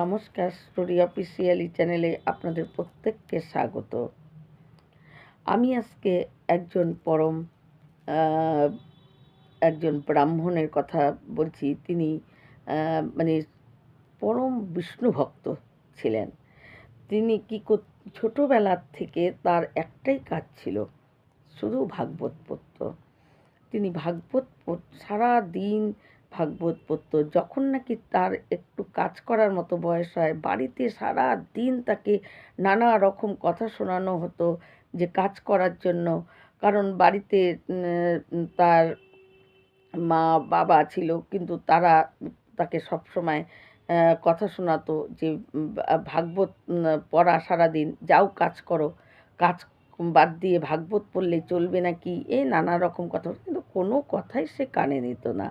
নমস্কার story officially চ্যানেলে আপনাদের প্রত্যেককে স্বাগত। আমি আজকে একজন পরম একজন ব্রাহ্মণের কথা বলছি। তিনি মানে পরম বিষ্ণু ভক্ত ছিলেন। তিনি কি ছোটবেলার থেকে তার একটাই কাজ ছিল শুধু ভাগবত পড়ত। তিনি ভাগবত সারা দিন ভাগবত পড়তো যখন নাকি তার একটু কাজ করার মতো বয়স হয়, বাড়িতে সারা দিন তাকে নানা রকম কথা শোনানো হতো যে কাজ করার জন্য। কারণ বাড়িতে তার মা, বাবা ছিল, কিন্তু তারা তাকে সবসময় কথা শোনাতো যে ভাগবত পড়া সারাদিন, যাও কাজ করো। কাজ বাদ দিয়ে ভাগবত পড়লে চলবে নাকি? এই নানা রকম কথা কিন্তু কোনো কথাই সে কানে নিত না।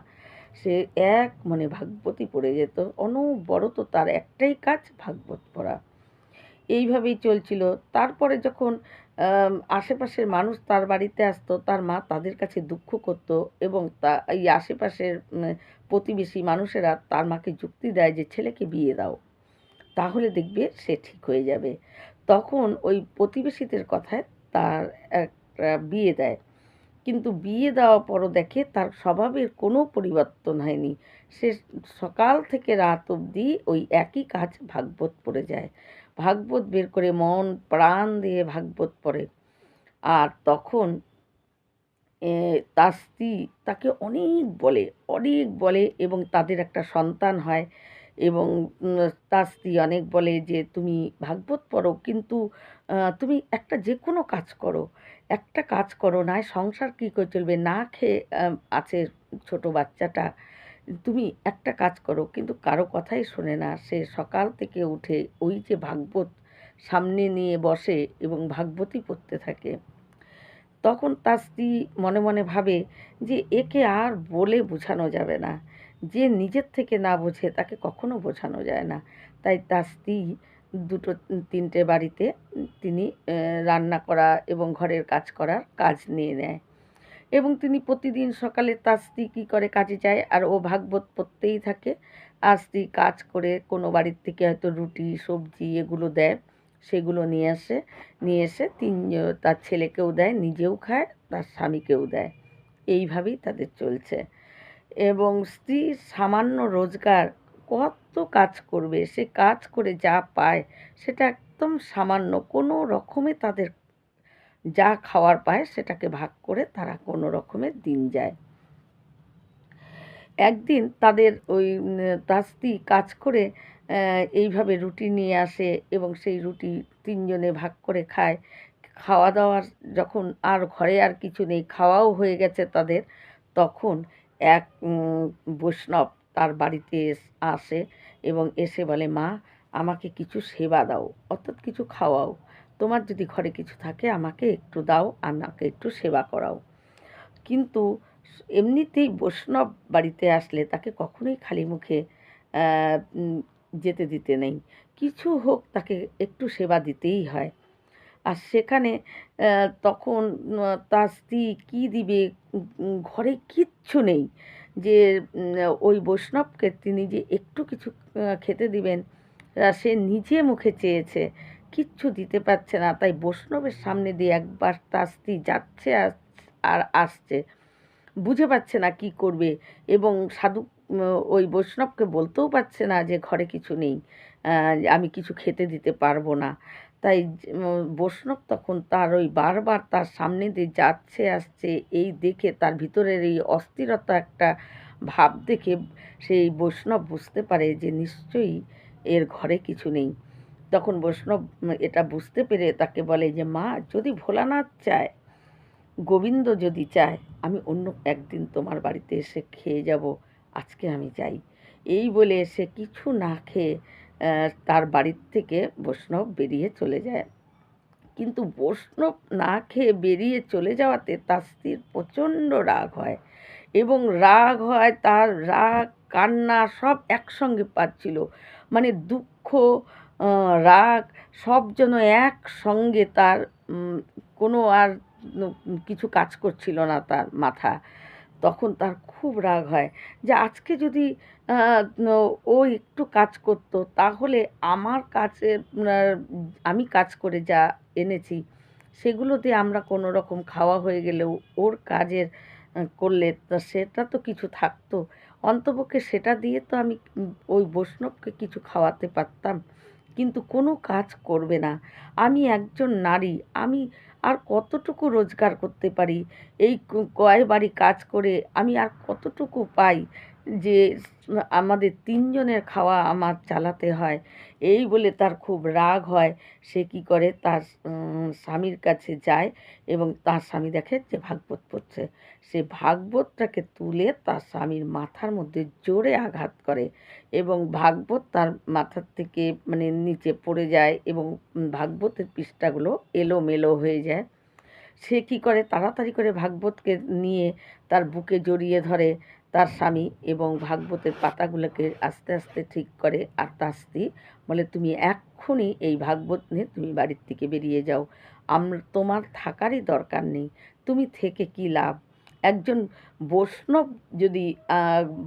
সে এক মনে ভাগবতী পড়ে যেত। অনবরত তার একটাই কাজ ভাগবত পড়া। এইভাবেই চলছিল। তারপরে যখন আশেপাশের মানুষ তার বাড়িতে আসতো, তার মা তাদের কাছে দুঃখ করত এবং তা, এই আশেপাশের প্রতিবেশী মানুষেরা তার মাকে যুক্তি দেয় যে, ছেলেকে বিয়ে দাও। তাহলে দেখবে সে ঠিক হয়ে যাবে। তখন ওই প্রতিবেশীদের কথায় তার একটা বিয়ে দেয়। কিন্তু বিয়ে দেওয়ার পরও দেখে তার স্বভাবের কোনো পরিবর্তন হয়নি। সে সকাল থেকে রাত অবধি ওই একই কাজ ভাগবত পড়ে যায়। ভাগবত বের করে মন প্রাণ দিয়ে ভাগবত পড়ে। আর তখন তার স্ত্রী তাকে অনেক বলে অনেক বলে এবং তাদের একটা সন্তান হয় এবং তার স্ত্রী অনেক বলে যে, তুমি ভাগবত পড়ো, কিন্তু তুমি একটা যে কোনো কাজ করো। একটা কাজ করো না, সংসার কী করে চলবে? না খেয়ে আছে ছোট বাচ্চাটা, তুমি একটা কাজ করো। কিন্তু কারও কথাই শোনে না। সে সকাল থেকে উঠে ওই যে ভাগবত সামনে নিয়ে বসে এবং ভাগবতই পড়তে থাকে, তখন তার স্ত্রী মনে মনে ভাবে যে একে আর বলে বোঝানো যাবে না। যে নিজের থেকে না বোঝে তাকে কখনো বোঝানো যায় না। তাই তার স্ত্রী দুটো তিনটে বাড়িতে তিনি রান্না করা এবং ঘরের কাজ করার কাজ নিয়ে নেয়। এবং তিনি প্রতিদিন সকালে তার স্ত্রী কী করে কাজে যায়, আর ও ভাগবত পড়তেই থাকে, আর স্ত্রী কাজ করে কোনো বাড়ির থেকে হয়তো রুটি, সবজি এগুলো দেয়, সেগুলো নিয়ে আসে, নিয়ে এসে তিন তার ছেলেকেও দেয়, নিজেও খায়, তার স্বামীকেও দেয়। এইভাবেই তাদের চলছে। এবং স্ত্রী সামান্য রোজগার কত কাজ করবে, সে কাজ করে যা পায়, সেটা একদম সামান্য কোনো রকমে তাদের যা খাওয়ার পায়, সেটাকে ভাগ করে তারা কোনো রকমের দিন যায়। একদিন তাদের ওই স্ত্রী কাজ করে এইভাবে রুটি নিয়ে আসে এবং সেই রুটি তিনজনে ভাগ করে খায়। খাওয়া দাওয়ার যখন আর ঘরে আর কিছু নেই, খাওয়াও হয়ে গেছে তাদের, তখন এক বৈষ্ণব তার বাড়িতে আসে এবং এসে বলে, মা, আমাকে কিছু সেবা দাও, অর্থাৎ কিছু খাওয়াও। তোমার যদি ঘরে কিছু থাকে, আমাকে একটু দাও, আমাকে একটু সেবা করাও। কিন্তু এমনিতেই বৈষ্ণব বাড়িতে আসলে তাকে কখনোই খালি মুখে যেতে দিতে নেই। কিছু হোক, তাকে একটু সেবা দিতেই হয়। আর সেখানে তখন তার স্ত্রী কী দিবে? ঘরে কিচ্ছু নেই। যে ওই বৈষ্ণবকে তিনি যে একটু কিছু খেতে দিবেন সে নিজে মুখে চেয়েছে। কিচ্ছু দিতে পারছে না, তাই বৈষ্ণবের সামনে দিয়ে একবার তাস্তি যাচ্ছে আর আসছে। বুঝে পাচ্ছে না কি করবে এবং সাধু ওই বৈষ্ণবকে বলতেও পারছে না যে ঘরে কিছু নেই। আমি কিছু খেতে দিতে পারব না। তাই বৈষ্ণব তখন তার ওই বারবার তার সামনে দিয়ে যাচ্ছে, আসছে, এই দেখে তার ভিতরের এই অস্থিরতা একটা ভাব দেখে সেই বৈষ্ণব বুঝতে পারে যে নিশ্চয়ই এর ঘরে কিছু নেই। তখন বৈষ্ণব এটা বুঝতে পেরে তাকে বলে যে, মা, যদি ভোলানাথ চায়, গোবিন্দ যদি চায়, আমি অন্য একদিন তোমার বাড়িতে এসে খেয়ে যাব, আজকে আমি যাই। এই বলে সে কিছু না খেয়ে তার বাড়ির থেকে বৈষ্ণব বেরিয়ে চলে যায়। কিন্তু বৈষ্ণব না খেয়ে বেরিয়ে চলে যাওয়াতে তার স্ত্রীর প্রচণ্ড রাগ হয় এবং রাগ হয় তার রাগ, কান্না সব একসঙ্গে পাচ্ছিল। মানে দুঃখ রাগ সব যেন একসঙ্গে তার কোনো আর কিছু কাজ করছিল না তার মাথা। তখন তার খুব রাগ হয় যে আজকে যদি ও একটু কাজ করতো। তাহলে আমার কাছে আমি কাজ করে যা এনেছি, সেগুলো দিয়ে আমরা কোনো রকম খাওয়া হয়ে গেলেও ওর কাজের করলে সেটা তো কিছু থাকতো। অন্তপক্ষে সেটা দিয়ে তো আমি ওই বৈষ্ণবকে কিছু খাওয়াতে পারতাম। কিন্তু কোনো কাজ করবে না। আমি একজন নারী, আমি আর কতটুকু রোজগার করতে পারি? এই কয় বাড়ি কাজ করে আমি আর কতটুকু পাই? যে আমাদের তিনজনের খাওয়া আমার চালাতে হয়, এই বলে তার খুব রাগ হয়। সে কি করে? তার স্বামীর কাছে যায় এবং তার স্বামী দেখে যে ভাগবত পড়ছে। সে ভাগবতটাকে তুলে তার স্বামীর মাথার মধ্যে জোরে আঘাত করে এবং ভাগবত তার মাথার থেকে মানে নিচে পড়ে যায় এবং ভাগবতের পৃষ্ঠাগুলো এলোমেলো হয়ে যায়। সে কি করে? তাড়াতাড়ি করে ভাগবতকে নিয়ে তার বুকে জড়িয়ে ধরে। তার স্বামী এবং ভাগবতের পাতাগুলোকে আস্তে আস্তে ঠিক করে আর তার স্ত্রী বলে, তুমি এক্ষুনি এই ভাগবত নিয়ে তুমি বাড়ির থেকে বেরিয়ে যাও। আমরা তোমার থাকারই দরকার নেই। তুমি থেকে কি লাভ? একজন বৈষ্ণব যদি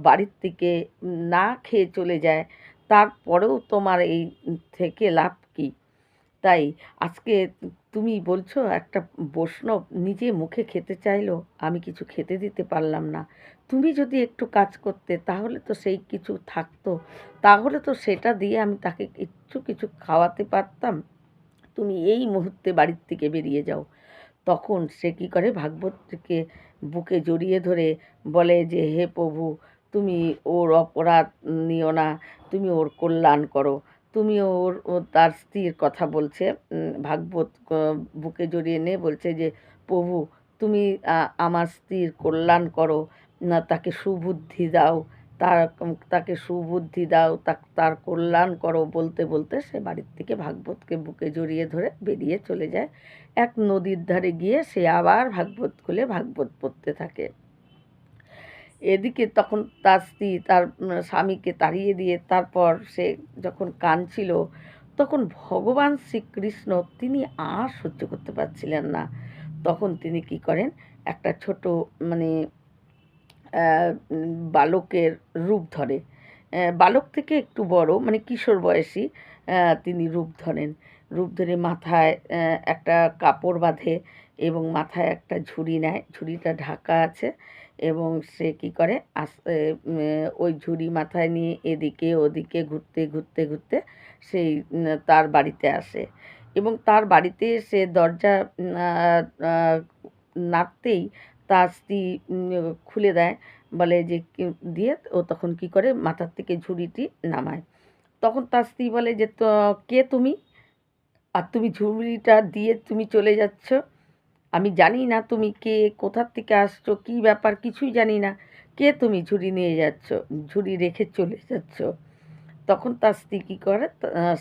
বাড়ির থেকে না খেয়ে চলে যায়, তারপরেও তোমার এই থেকে লাভ কী? তাই আজকে তুমি বলছো একটা বৈষ্ণব নিজে মুখে খেতে চাইলো, আমি কিছু খেতে দিতে পারলাম না। তুমি যদি একটু কাজ করতে, তাহলে তো সেই কিছু থাকতো। তাহলে তো সেটা দিয়ে আমি তাকে একটু কিছু খাওয়াতে পারতাম। তুমি এই মুহূর্তে বাড়ির থেকে বেরিয়ে যাও। তখন সে কী করে, ভাগবতকে বুকে জড়িয়ে ধরে বলে যে, হে প্রভু, তুমি ওর অপরাধ নিও না, তুমি ওর কল্যাণ করো। তুমি ওর, ও তার স্ত্রীর কথা বলছে। ভাগবত বুকে জড়িয়ে নিয়ে বলছে যে, প্রভু, তুমি আমার স্ত্রীর কল্যাণ করো। না, তাকে সুবুদ্ধি দাও। তার তাকে সুবুদ্ধি দাও। তার কল্যাণ করো। বলতে বলতে সে বাড়ির থেকে ভাগবতকে বুকে জড়িয়ে ধরে বেরিয়ে চলে যায়। এক নদীর ধারে গিয়ে সে আবার ভাগবত খুলে ভাগবত পড়তে থাকে। এদিকে তখন তার স্ত্রী, তার স্বামীকে তাড়িয়ে দিয়ে তারপর সে যখন কাঁদছিল, তখন ভগবান শ্রীকৃষ্ণ তিনি আর সহ্য করতে পারছিলেন না। তখন তিনি কি করেন? একটা ছোট মানে বালকের রূপ ধরে। বালক থেকে একটু বড় মানে কিশোর বয়সী তিনি রূপ ধরেন। রূপ ধরে মাথায় একটা কাপড় বাঁধে এবং মাথায় একটা ঝুড়ি নেয়। ঝুড়িটা ঢাকা আছে। এবং সে কি করে? আস্তে ওই ঝুড়ি মাথায় নিয়ে এদিকে ওদিকে ঘুরতে ঘুরতে ঘুরতে সেই তার বাড়িতে আসে। এবং তার বাড়িতে সে দরজা নাড়তেই তার স্ত্রী খুলে দেয়। বলে যে দিয়ে ও তখন কি করে? মাথার থেকে ঝুড়িটি নামায়। তখন তার স্ত্রী বলে যে, তো, কে তুমি? আর তুমি ঝুড়িটা দিয়ে তুমি চলে যাচ্ছ? আমি জানি না তুমি কে, কোথার থেকে আসছো, কী ব্যাপার, কিছুই জানি না। কে তুমি ঝুড়ি নিয়ে যাচ্ছ, ঝুড়ি রেখে চলে যাচ্ছ? তখন তার স্ত্রী কী করে?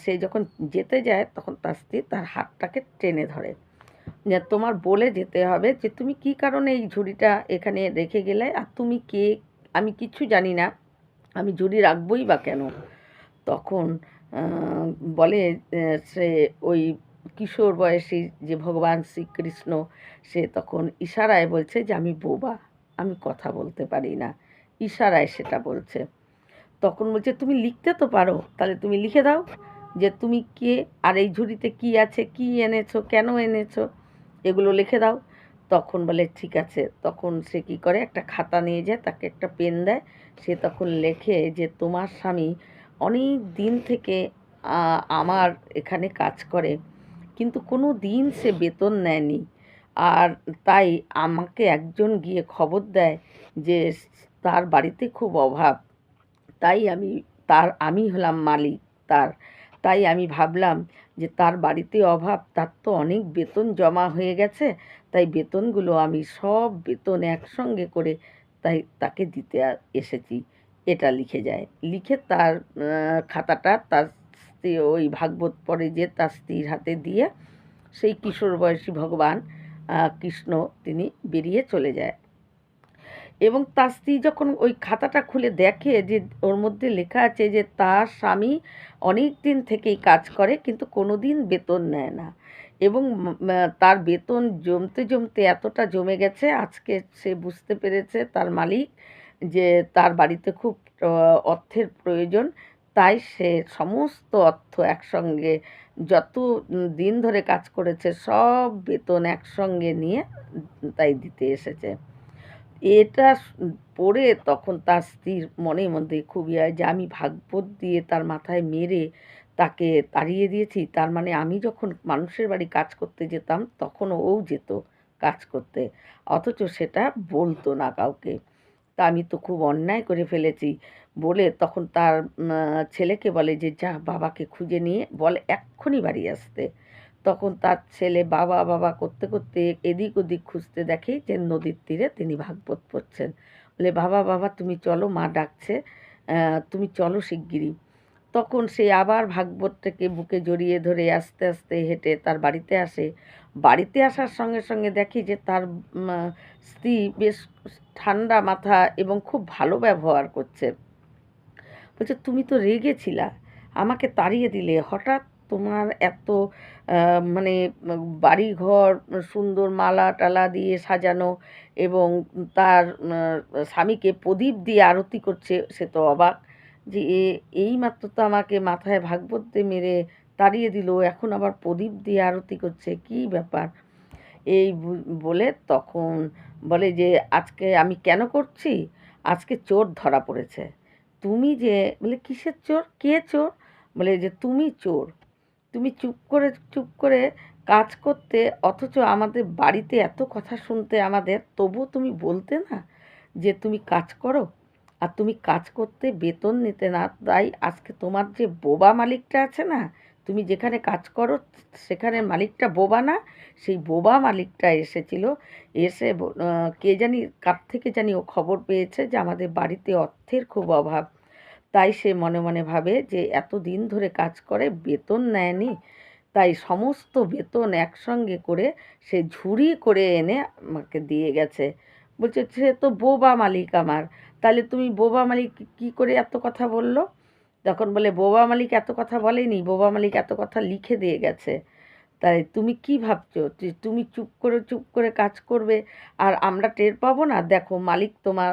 সে যখন যেতে যায়, তখন তার স্ত্রী তার হাতটাকে টেনে ধরে। তোমার বলে যেতে হবে যে তুমি কী কারণে এই ঝুড়িটা এখানে রেখে গেলে? আর তুমি কে? আমি কিছু জানি না। আমি ঝুড়ি রাখবই বা কেন? তখন বলে সে ওই কিশোর বয়সী যে ভগবান শ্রীকৃষ্ণ, সে তখন ইশারায় বলছে যে, আমি বোবা, আমি কথা বলতে পারি না। ইশারায় সেটা বলছে। তখন বলছে, তুমি লিখতে তো পারো, তাহলে তুমি লিখে দাও যে, তুমি কে আর এই ঝুড়িতে কি আছে, কি এনেছো, কেন এনেছো, এগুলো লিখে দাও। তখন বলে, ঠিক আছে। তখন সে কি করে, একটা খাতা নিয়ে যায়, তাকে একটা পেন দেয়। সে তখন লেখে যে, তোমার স্বামী অনেক দিন থেকে আমার এখানে কাজ করে। কিন্তু কোনো দিন সে বেতন নেয়নি। আর তাই আমাকে একজন গিয়ে খবর দেয় যে তার বাড়িতে খুব অভাব। তাই আমি তার, আমি হলাম মালিক তার। তাই আমি ভাবলাম যে তার বাড়িতে অভাব, তার তো অনেক বেতন জমা হয়ে গেছে, তাই বেতনগুলো আমি সব বেতন একসঙ্গে করে তাই তাকে দিতে এসেছি। এটা লিখে যায়। লিখে তার খাতাটা তার স্ত্রী ওই ভাগবত পরে যে তার স্ত্রীর হাতে দিয়ে সেই কিশোর বয়সী ভগবান কৃষ্ণ তিনি বেরিয়ে চলে যায়। এবং তার স্ত্রী যখন ওই খাতাটা খুলে দেখে যে ওর মধ্যে লেখা আছে যে তার স্বামী অনেক দিন থেকেই কাজ করে কিন্তু কোনো দিন বেতন নেয় না। এবং তার বেতন জমতে জমতে এতটা জমে গেছে, আজকে সে বুঝতে পেরেছে তার মালিক যে তার বাড়িতে খুব অর্থের প্রয়োজন তাই সে সমস্ত অর্থ একসঙ্গে যত দিন ধরে কাজ করেছে, সব বেতন একসঙ্গে নিয়ে তাই দিতে এসেছে। এটা পড়ে তখন তার স্ত্রীর মনের মধ্যে খুবই হয় যে আমি ভাগবত দিয়ে তার মাথায় মেরে তাকে তাড়িয়ে দিয়েছি। তার মানে আমি যখন মানুষের বাড়ি কাজ করতে যেতাম, তখন ও যেত কাজ করতে। অথচ সেটা বলতো না কাউকে। তা আমি তো খুব অন্যায় করে ফেলেছি। বলে তখন তার ছেলেকে বলে যে, যা বাবাকে খুঁজে নিয়ে বলে এক্ষুনি বাড়ি আসতে। তখন তার ছেলে বাবা বাবা করতে করতে এদিক ওদিক খুঁজতে দেখে যে, নদীর তীরে তিনি ভাগবত পড়ছেন। বলে, বাবা বাবা, তুমি চলো, মা ডাকছে তুমি চলো শিগগিরই। তখন সে আবার ভাগবতটাকে বুকে জড়িয়ে ধরে আস্তে আস্তে হেঁটে তার বাড়িতে আসে। বাড়িতে আসার সঙ্গে সঙ্গে দেখি যে, তার স্ত্রী বেশ ঠান্ডা মাথা এবং খুব ভালো ব্যবহার করছে। বলছে, তুমি তো রেগেছিলা। আমাকে তাড়িয়ে দিলে। হঠাৎ তোমার এত মানে বাড়ি ঘর সুন্দর মালা টালা দিয়ে সাজানো এবং তার স্বামীকে প্রদীপ দিয়ে আরতি করছে, সে তো অবাক যে এ, এইমাত্র তো আমাকে মাথায় ভাগবত মেরে তাড়িয়ে দিল, এখন আবার প্রদীপ দিয়ে আরতি করছে। কী ব্যাপার? এই বলে তখন বলে যে, আজকে আমি কেন করছি? আজকে চোর ধরা পড়েছে। তুমি যে, বলে কিসের চোর? কে চোর? বলে যে, তুমি চোর। তুমি চুপ করে চুপ করে কাজ করতে, অথচ আমাদের বাড়িতে এত কথা শুনতে আমাদের তবু তুমি বলতে না যে, তুমি কাজ করো? আর তুমি কাজ করতে বেতন নিতে না, তাই আজকে তোমার যে বোবা মালিকটা আছে না তুমি যেখানে কাজ করো, সেখানে মালিকটা বোবা না। সেই বোবা মালিকটা এসেছিল, এসে কে জানি কার থেকে জানি ও খবর পেয়েছে যে আমাদের বাড়িতে অর্থের খুব অভাব। তাই সে মনে মনে ভাবে যে এত দিন ধরে কাজ করে, বেতন নেয়নি। তাই সমস্ত বেতন একসঙ্গে করে সে ঝুড়ি করে এনে আমাকে দিয়ে গেছে। বলছে, সে তো বোবা মালিক আমার। তাহলে তুমি বোবা মালিক কী করে এত কথা বলল? তখন বলে, বোবা মালিক এত কথা বলেনি, বোবা মালিক এত কথা লিখে দিয়ে গেছে। তাই তুমি কি ভাবছ যে তুমি চুপ করে চুপ করে কাজ করবে? আর আমরা টের পাবো না? দেখো, মালিক তোমার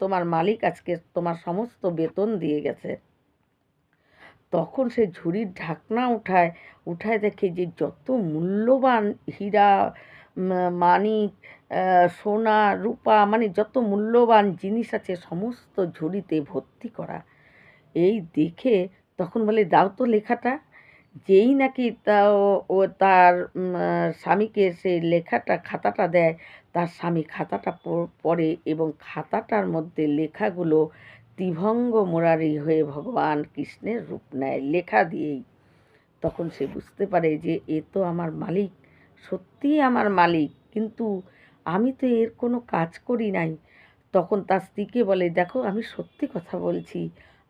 তোমার মালিক আজকে তোমার সমস্ত বেতন দিয়ে গেছে। তখন সে ঝুড়ির ঢাকনা উঠায় উঠায় দেখে যে যত মূল্যবান হীরা মানিক সোনা, রূপা মানে যত মূল্যবান জিনিস আছে, সমস্ত ঝুড়িতে ভর্তি করা। এই দেখে তখন বলে, দাও তো লেখাটা। যেই নাকি তা ও তার স্বামীকে সেই লেখাটা, খাতাটা দেয়, তার স্বামী খাতাটা পড়ে এবং খাতাটার মধ্যে লেখাগুলো ত্রিভঙ্গ মোরারি হয়ে ভগবান কৃষ্ণের রূপ নেয়, লেখা দিয়েই। তখন সে বুঝতে পারে যে, এ তো আমার মালিক, সত্যিই আমার মালিক, কিন্তু আমি তো এর কোনো কাজ করি নাই। তখন তার স্ত্রীকে বলে, দেখো, আমি সত্যি কথা বলছি।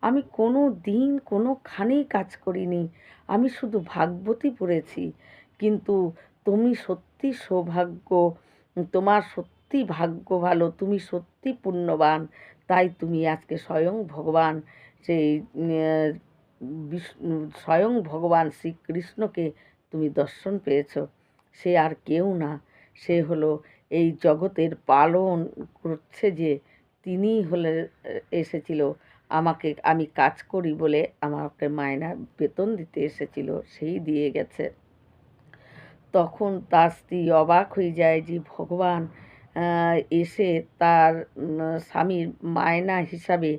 আমি কোনো দিন কোনোখানেই কাজ করিনি। আমি শুধু ভাগবতী পড়েছি। কিন্তু তুমি সত্যি সৌভাগ্য, তোমার সত্যি ভাগ্য ভালো, তুমি সত্যি পুণ্যবান, তাই তুমি আজকে স্বয়ং ভগবান সেই স্বয়ং ভগবান শ্রীকৃষ্ণকে তুমি দর্শন পেয়েছ। সে আর কেউ না। সে হলো এই জগতের পালন করছে যে তিনি হলে, এসেছিল। আমাকে আমি কাজ করি বলে আমাকে মায়না বেতন দিতে এসেছিল, সেই দিয়ে গেছে। তখন তার স্ত্রী অবাক হয়ে যায় যে, ভগবান এসে তার স্বামীর মায়না হিসাবে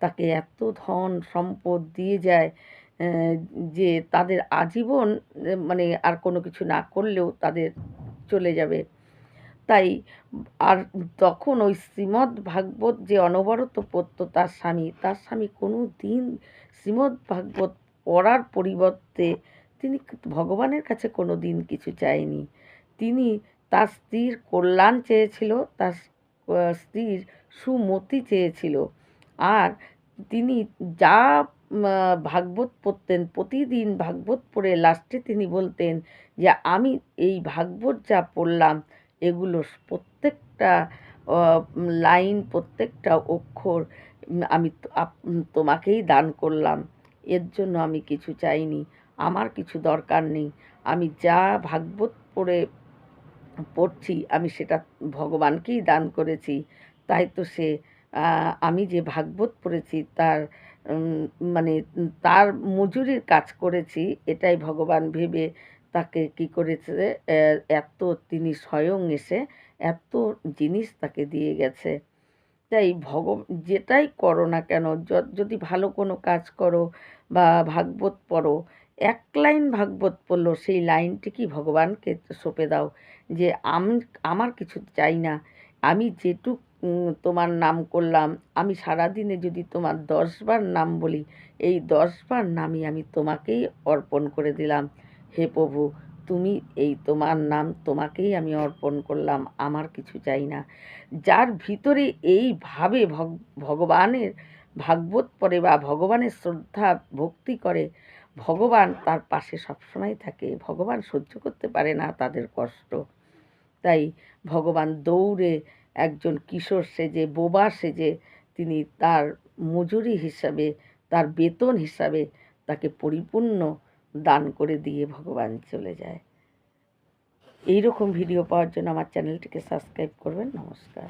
তাকে এত ধন সম্পদ দিয়ে যায় যে তাদের আজীবন মানে আর কোনো কিছু না করলেও তাদের চলে যাবে। তাই আর তখন ওই শ্রীমদ্ ভাগবত যে অনবরত পড়ত তার স্বামী তার স্বামী কোনো দিন শ্রীমদ্ ভাগবত পড়ার পরিবর্তে তিনি ভগবানের কাছে কোনো দিন কিছু চায়নি। তিনি তার স্ত্রীর কল্যাণ চেয়েছিল, তার স্ত্রীর সুমতি চেয়েছিল। আর তিনি যা ভাগবত পড়তেন, প্রতিদিন ভাগবত পড়ে লাস্টে তিনি বলতেন যে, আমি এই ভাগবত যা পড়লাম এগুলো প্রত্যেকটা লাইন, প্রত্যেকটা অক্ষর আমি তোমাকেই দান করলাম। এর জন্য আমি কিছু চাইনি। আমার কিছু দরকার নেই। আমি যা ভাগবত পড়ে পড়ছি, আমি সেটা ভগবানকেই দান করেছি। তাই তো সে আমি যে ভাগবত পড়েছি, তার মানে তার মজুরির কাজ করেছি, এটাই ভগবান ভেবে তাকে কি করেছে? এত তিনি স্বয়ং এসে এত জিনিস তাকে দিয়ে গেছে। তাই ভগ যেটাই করো না কেন যদি ভালো কোনো কাজ করো বা ভাগবত পড়ো, এক লাইন ভাগবত পড়ল, সেই লাইনটি কি ভগবানকে সঁপে দাও যে, আমি, আমার কিছু চাই না। আমি যেটুক তোমার নাম করলাম, আমি সারাদিনে যদি তোমার দশবার নাম বলি, এই দশবার নামই আমি তোমাকেই অর্পণ করে দিলাম। হে প্রভু, তুমি এই তোমার নাম তোমাকেই আমি অর্পণ করলাম, আমার কিছু চাই না। যার ভিতরে এইভাবে ভগ- ভগবানের ভাগবত পড়ে বা ভগবানের শ্রদ্ধা ভক্তি করে, ভগবান তার পাশে সবসময় থাকে। ভগবান সহ্য করতে পারে না তাদের কষ্ট। তাই ভগবান দৌড়ে একজন কিশোর সেজে, বোবা সেজে তিনি তার মজুরি হিসাবে, তার বেতন হিসাবে তাকে পরিপূর্ণ দান করে দিয়ে ভগবান চলে যায়। এই রকম ভিডিও পাওয়ার জন্য আমার চ্যানেলটিকে সাবস্ক্রাইব করবেন। নমস্কার।